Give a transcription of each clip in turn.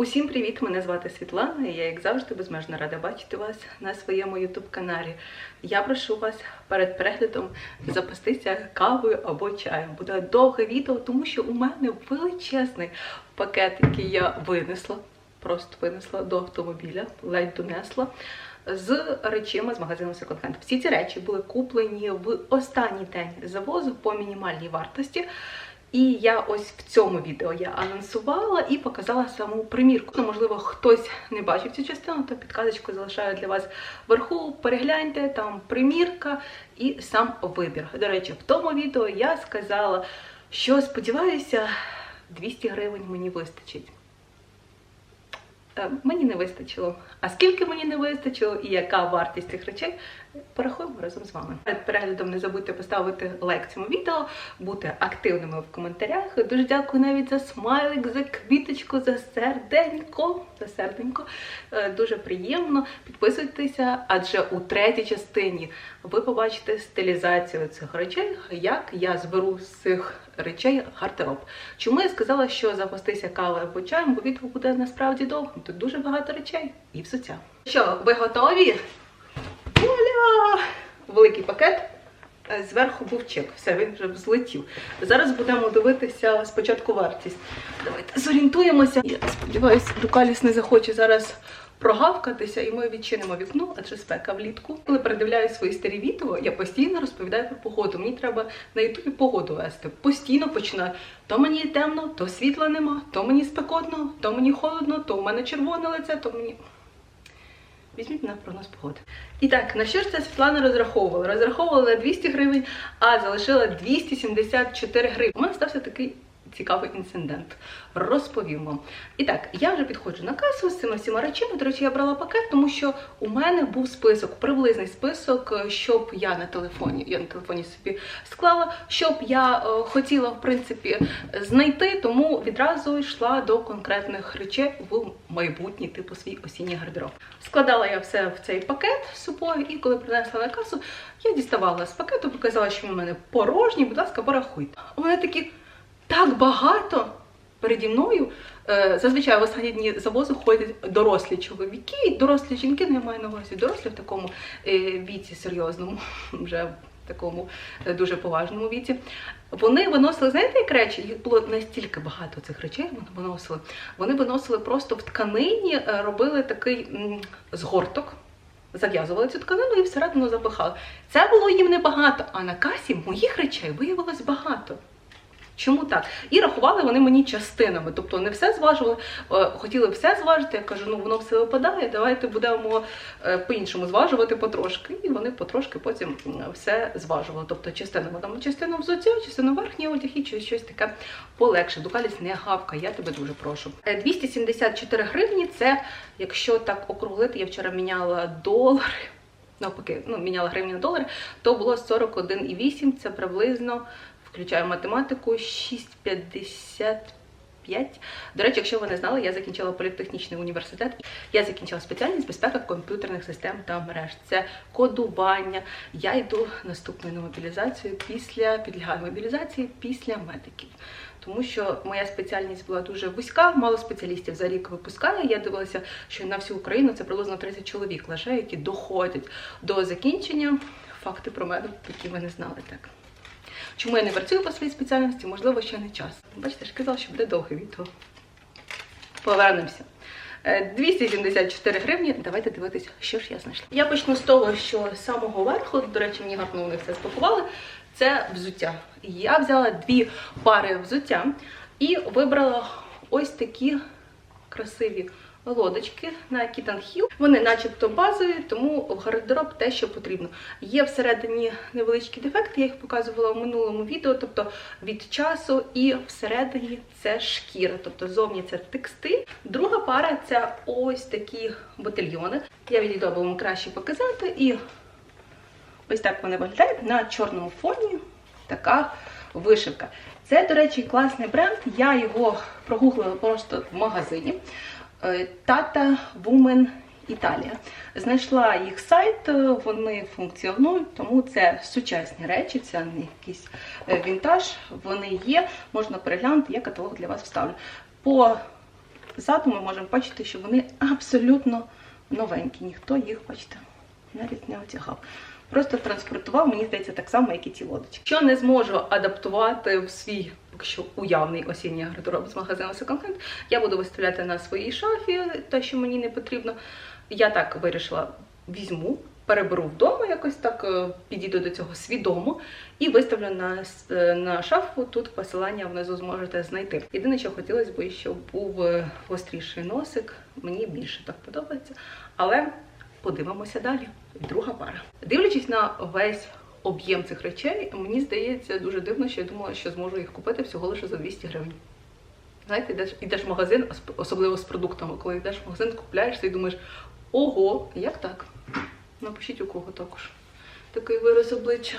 Усім привіт! Мене звати Світлана. і Я, як завжди, безмежно рада бачити вас на своєму ютуб-каналі. Я прошу вас перед переглядом запастися кавою або чаєм. Буде довге відео, тому що у мене величезний пакет, який я винесла, просто винесла до автомобіля, ледь донесла. З речима з магазину Hand. Всі ці речі були куплені в останній день завозу по мінімальній вартості. І я ось в цьому відео я анонсувала і показала саму примірку. Ну, можливо, хтось не бачив цю частину, то підказочку залишаю для вас вверху. Перегляньте, там примірка і сам вибір. До речі, в тому відео я сказала, що сподіваюся, 200 гривень мені вистачить. Е, Мені не вистачило. А скільки мені не вистачило і яка вартість цих речей, порахуємо разом з вами. Перед переглядом не забудьте поставити лайк цьому відео, бути активними в коментарях. Дуже дякую навіть за смайлик, за квіточку, за серденько. За серденько. Е, Дуже приємно. Підписуйтеся, адже у третій частині ви побачите стилізацію цих речей, як я зберу з цих речей гардероб. Чому я сказала, що запастися кавою або чаєм, бо відео буде насправді довгим. Тут дуже багато речей і взуття. Що, ви готові? Великий пакет. Е, Зверху був чек, все, він вже злетів. Зараз будемо дивитися спочатку вартість. Давайте зорієнтуємося. Я сподіваюся, Дукаліс не захоче зараз прогавкатися, і ми відчинимо вікно, адже спека влітку. Коли передивляю свої старі відео, я постійно розповідаю про погоду. Мені треба на ютубі погоду вести. Постійно починаю. То мені темно, то світла нема, то мені спекотно, то мені холодно, то в мене червоне лице, то мені. Візьміть на прогноз погоди. І так, на що ж це Світлана розраховувала? Розраховувала на 200 гривень, а залишила 274 гривень. У мене стався такий цікавий інцидент. Розповім вам. І так, я вже підходжу на касу з цими всіма речами. До речі, я брала пакет, тому що у мене був список, приблизний список, щоб я на телефоні, я на телефоні собі склала, щоб я е, хотіла, в принципі, знайти, тому відразу йшла до конкретних речей в майбутній, типу свій осінній гардероб. Складала я все в цей пакет собою, і коли принесла на касу, я діставала з пакету, показала, що у мене порожній, будь ласка, порахуйте. У мене такі так багато переді мною. Е, Зазвичай в останні дні завозу ходять дорослі чоловіки, дорослі жінки, не маю на увазі, дорослі в такому е, віці серйозному, вже в такому е, дуже поважному віці. Вони виносили, знаєте, як речі? Їх було настільки багато цих речей, вони виносили. Вони виносили просто в тканині, робили такий згорток. Зав'язували цю тканину і всередину запихали. Це було їм небагато, а на касі моїх речей виявилось багато. Чому так? І рахували вони мені частинами, тобто не все зважували, е, хотіли все зважити. Я кажу, ну воно все випадає, давайте будемо е, по-іншому зважувати потрошки. І вони потрошки потім все зважували. Тобто частинами там частину взуття, частину верхній одяг і щось, щось таке полегше. Дукаліс не гавка, я тебе дуже прошу. Е, 274 гривні це, якщо так округлити, я вчора міняла долари. Навпаки, ну, міняла гривні на долари, то було 41,8, це приблизно включаю математику 6,55. До речі, якщо ви не знали, я закінчила політехнічний університет. Я закінчила спеціальність безпека комп'ютерних систем та мереж. Це кодування. Я йду наступною на мобілізацію після підлягаю мобілізації після медиків. Тому що моя спеціальність була дуже вузька, мало спеціалістів за рік випускає. Я дивилася, що на всю Україну це приблизно 30 чоловік лише, які доходять до закінчення. Факти про мене, які ви не знали так. Чому я не працюю по своїй спеціальності, можливо, ще не час. Бачите, ж казала, що буде довге відео. Повернемося. Е, 274 гривні. Давайте дивитися, що ж я знайшла. Я почну з того, що з самого верху, до речі, мені гарно вони все спакували. Це взуття. Я взяла дві пари взуття і вибрала ось такі красиві лодочки на Kitten Hill. Вони начебто базові, тому в гардероб те, що потрібно. Є всередині невеличкі дефекти, я їх показувала в минулому відео, тобто від часу, і всередині це шкіра, тобто зовні це текстиль. Друга пара це ось такі ботильйони. Я відійду, вам краще показати. І ось так вони виглядають на чорному фоні. Така вишивка. Це, до речі, класний бренд. Я його прогуглила просто в магазині. Е, Tata Woman Італія. Знайшла їх сайт, е, вони функціонують, тому це сучасні речі, це не якийсь е, вінтаж. Вони є, можна переглянути, я каталог для вас вставлю. По ззаду ми можемо бачити, що вони абсолютно новенькі. Ніхто їх, бачите, навіть не одягав. Просто транспортував, мені здається, так само, як і ті лодочки. Що не зможу адаптувати в свій поки що уявний осінній гардероб з магазину Second Hand, я буду виставляти на своїй шафі те, що мені не потрібно. Я так вирішила, візьму, переберу вдома, якось так е, підійду до цього свідомо і виставлю на, е, на шафу. Тут посилання внизу зможете знайти. Єдине, що хотілося б, щоб був е, гостріший носик. Мені більше так подобається. Але подивимося далі. Друга пара. Дивлячись на весь об'єм цих речей, мені здається дуже дивно, що я думала, що зможу їх купити всього лише за 200 гривень. Знаєте, йдеш, йдеш в магазин, особливо з продуктами, коли йдеш в магазин, купляєшся і думаєш, ого, як так? Напишіть у кого також такий вираз обличчя.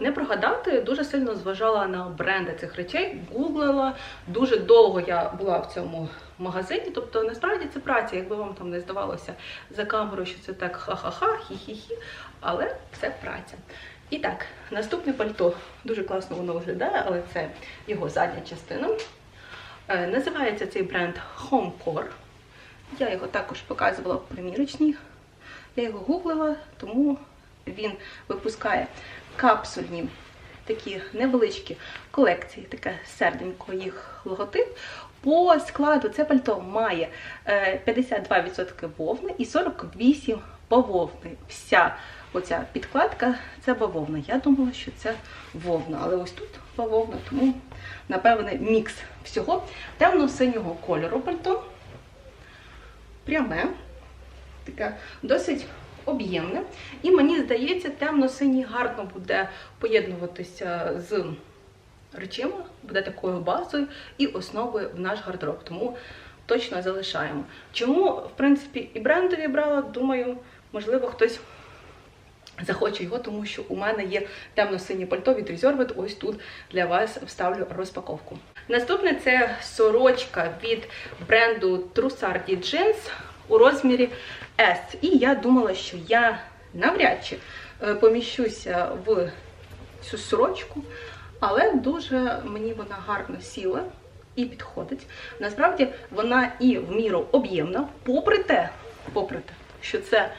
Не прогадати, дуже сильно зважала на бренди цих речей, гуглила. Дуже довго я була в цьому магазині. Тобто, насправді це праця, якби вам там не здавалося за камерою, що це так ха-ха-ха, хі-хі-хі, але це праця. І так, наступне пальто дуже класно воно виглядає, але це його задня частина. Е, Називається цей бренд Homecore. Я його також показувала в примірочній. Я його гуглила, тому він випускає капсульні такі невеличкі колекції, таке серденько їх логотип. По складу це пальто має е, 52% вовни і 48% бавовни. Вся оця підкладка це бавовна. Я думала, що це вовна, але ось тут бавовна, тому напевне мікс всього темно-синього кольору пальто. Пряме, таке досить об'ємне. І мені здається, темно-синій гарно буде поєднуватися з речима, буде такою базою і основою в наш гардероб. Тому точно залишаємо. Чому, в принципі, і брендові брала, думаю, можливо, хтось. Захоче його, тому що у мене є темно-синє пальто від Reserved. Ось тут для вас вставлю розпаковку. Наступне це сорочка від бренду Trussardi Jeans у розмірі S. І я думала, що я навряд чи е, поміщуся в цю сорочку, але дуже мені вона гарно сіла і підходить. Насправді вона і в міру об'ємна, попри те, попри те, що це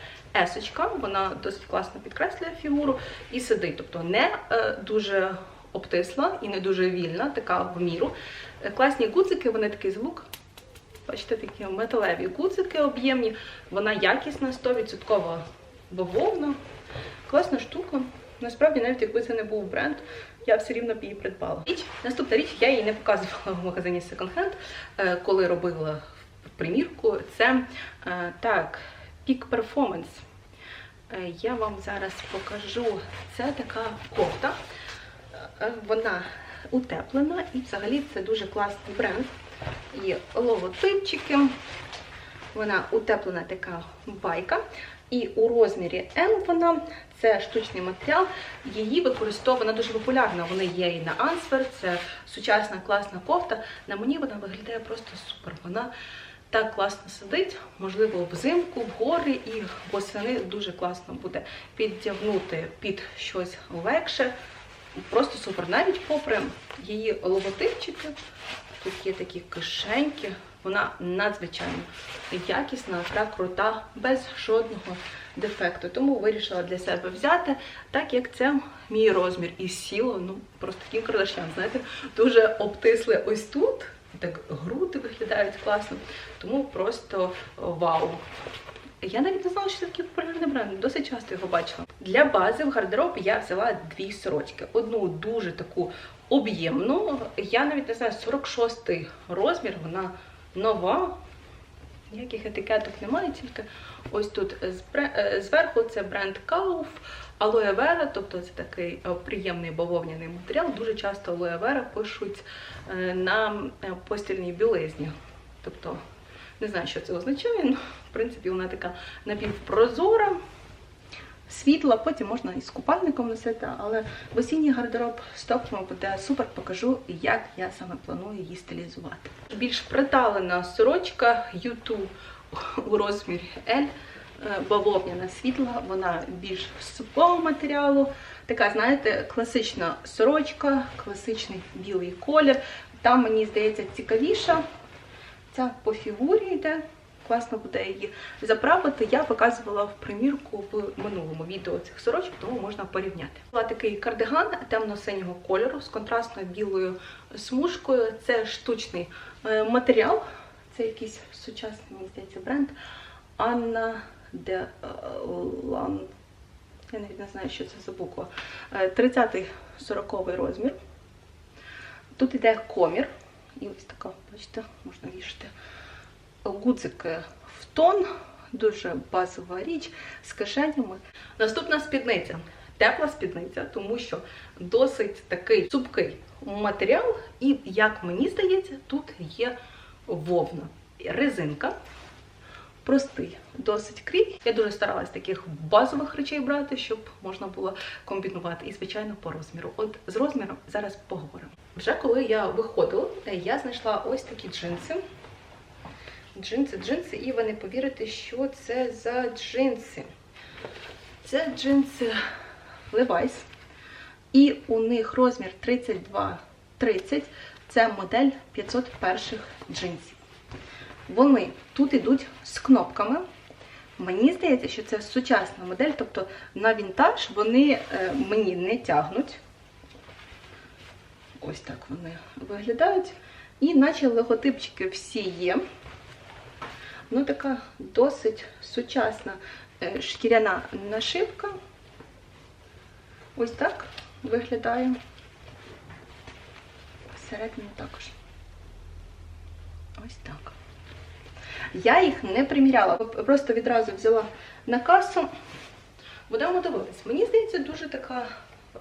есочка, вона досить класно підкреслює фігуру і сидить. Тобто не е, дуже обтисла і не дуже вільна, така в міру. Е, Класні гудзики, вони такий звук. Бачите, такі металеві гудзики об'ємні. Вона якісна, 100% бавовна. Класна штука. Насправді, навіть якби це не був бренд, я все рівно б її придбала. Наступна річ, я її не показувала в магазині Second Hand, е, коли робила примірку. Це е, так, Peak Performance. Е, Я вам зараз покажу. Це така кофта. Вона утеплена і взагалі це дуже класний бренд. Є логотипчики. Вона утеплена така байка. І у розмірі N вона це штучний матеріал. Її використовує, вона дуже популярна. Вона є і на Ансвер, це сучасна класна кофта. На мені вона виглядає просто супер. Вона так класно сидить, можливо, взимку, в гори і восени дуже класно буде підтягнути під щось легше. Просто супер. Навіть попри її логотипчики, тут є такі кишеньки, вона надзвичайно якісна, та крута, без жодного дефекту. Тому вирішила для себе взяти, так як це мій розмір. І сіло, ну просто Кім Кардашян, знаєте, дуже обтисли ось тут. Так груди виглядають класно, тому просто вау. Я навіть не знала, що це такий популярний бренд. Досить часто його бачила. Для бази в гардероб я взяла дві сорочки. Одну дуже таку об'ємну. Я навіть не знаю, 46 розмір, вона нова. Ніяких етикеток немає, тільки ось тут е, зверху це бренд Kauf, Aloe Vera, тобто це такий е, приємний бавовняний матеріал. Дуже часто Aloe Vera пишуть е, на постільній білизні. Тобто, не знаю, що це означає, але в принципі вона така напівпрозора, світла, потім можна і з купальником носити, але в осінній гардероб стопчемо буде супер, покажу, як я саме планую її стилізувати. Більш приталена сорочка U2 у розмірі L, е, бавовняна світла, вона більш сухого матеріалу. Така, знаєте, класична сорочка, класичний білий колір. Там, мені здається, цікавіша. Ця по фігурі йде. Класно буде її заправити. Я показувала в примірку в минулому відео цих сорочок, тому можна порівняти. Була такий кардиган темно-синього кольору з контрастною білою смужкою. Це штучний е, матеріал. Це якийсь сучасний, мені здається, бренд Анна де Лан. Я навіть не знаю, що це за буква. 30-40 розмір. Тут йде комір. І ось така, бачите, можна вішати гудзики в тон, дуже базова річ з кишенями. Наступна спідниця. Тепла спідниця, тому що досить такий цупкий матеріал, і, як мені здається, тут є вовна. Резинка. Простий, досить крій. Я дуже старалась таких базових речей брати, щоб можна було комбінувати. І, звичайно, по розміру. От з розміром зараз поговоримо. Вже коли я виходила, я знайшла ось такі джинси. Джинси, джинси, і ви не повірите, що це за джинси. Це джинси Levi's. І у них розмір 32-30. Це модель 501 джинсів. Вони тут йдуть з кнопками. Мені здається, що це сучасна модель, тобто на вінтаж вони е, мені не тягнуть. Ось так вони виглядають. І наче логотипчики всі є. Ну, така досить сучасна е, шкіряна нашивка. Ось так виглядає. Всередині також. Ось так. Я їх не приміряла, просто відразу взяла на касу. Будемо дивитися. Мені здається, дуже така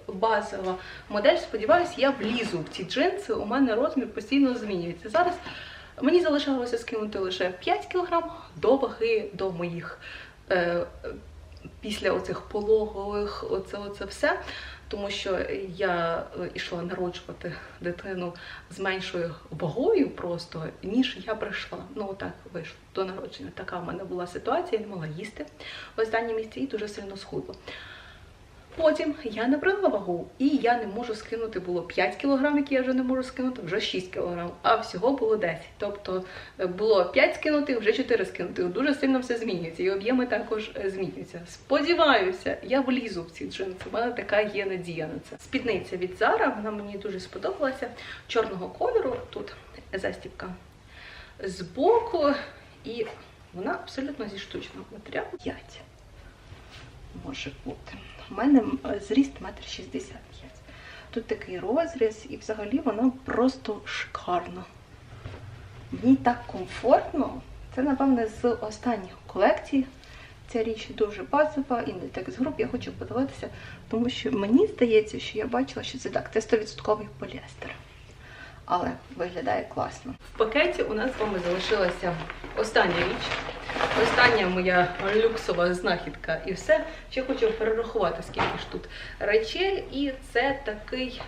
базова модель. Сподіваюсь, я влізу в ці джинси. У мене розмір постійно змінюється. Зараз мені залишалося скинути лише 5 кг до ваги до моїх. Е, Після оцих пологових, оце, оце все, тому що я йшла народжувати дитину з меншою вагою просто, ніж я прийшла. Ну, отак вийшло до народження. Така в мене була ситуація, я не могла їсти в останні місці і дуже сильно схудла. Потім я набрала вагу, і я не можу скинути було 5 кг, які я вже не можу скинути, вже 6 кг, а всього було 10. Тобто було 5 скинути, вже 4 скинути. Дуже сильно все змінюється, і об'єми також змінюються. Сподіваюся, я влізу в ці джинси. У мене така є надія на це. Спідниця від Zara, вона мені дуже сподобалася. Чорного кольору, тут застібка збоку, і вона абсолютно зі штучного матеріалу. 5 може бути. У мене зріст 1,65 м. Тут такий розріз, і взагалі вона просто шикарна. Мені так комфортно. Це, напевне, з останніх колекцій. Ця річ дуже базова і не так з груп. Я хочу подивитися, тому що мені здається, що я бачила, що це так, це 100% поліестер. Але виглядає класно. В пакеті у нас з вами залишилася остання річ. Остання моя люксова знахідка і все. Ще хочу перерахувати, скільки ж тут речей. І це такий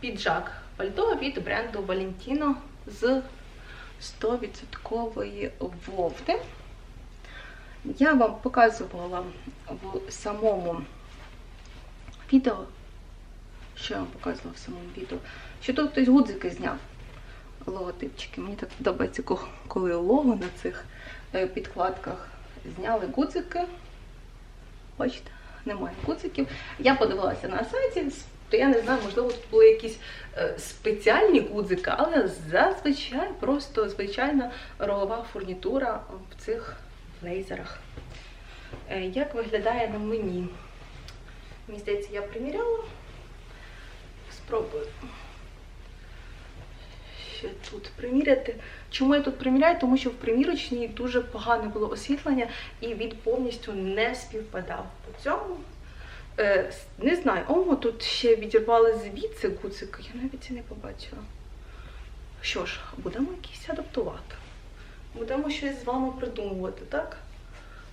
піджак пальто від бренду Valentino з 100% вовни. Я вам показувала в самому відео, що я вам показувала в самому відео, що тут хтось гудзики зняв логотипчики. Мені так подобається, коли лого на цих підкладках зняли гудзики. Бачите, немає гудзиків. Я подивилася на сайті, то я не знаю, можливо, тут були якісь е, спеціальні гудзики, але зазвичай просто звичайна рогова фурнітура в цих блейзерах. Е, як виглядає на мені? Мені здається, я приміряла. Спробую ще тут приміряти. Чому я тут приміряю? Тому що в примірочній дуже погане було освітлення і він повністю не співпадав по цьому. Е, Не знаю, о, тут ще відірвали звідси гуцики, я навіть і не побачила. Що ж, будемо якісь адаптувати. Будемо щось з вами придумувати, так?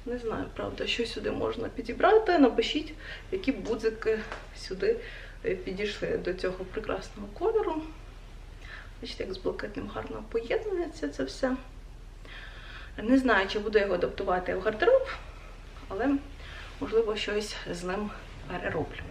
Не знаю, правда, що сюди можна підібрати. Напишіть, які будзики сюди е, підійшли до цього прекрасного кольору. Бачите, як з блакитним гарно поєднується це все. Не знаю, чи буду його адаптувати в гардероб, але, можливо, щось з ним перероблю.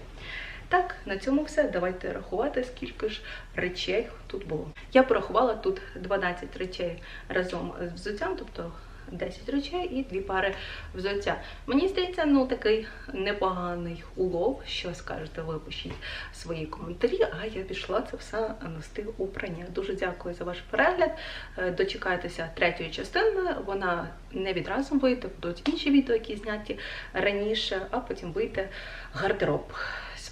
Так, на цьому все. Давайте рахувати, скільки ж речей тут було. Я порахувала тут 12 речей разом з взуттям, тобто 10 речей і дві пари взуття. Мені здається, ну такий непоганий улов. Що скажете, ви пишіть свої коментарі, а я пішла це все нести у. Дуже дякую за ваш перегляд. Е, Дочекайтеся третьої частини. Вона не відразу вийде, будуть інші відео, які зняті раніше, а потім вийде гардероб.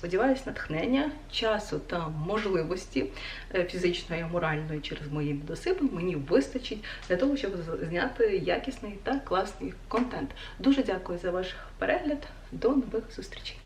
Сподіваюсь, натхнення, часу та можливості е, фізичної і моральної через мої недосипи мені вистачить для того, щоб зняти якісний та класний контент. Дуже дякую за ваш перегляд. До нових зустрічей!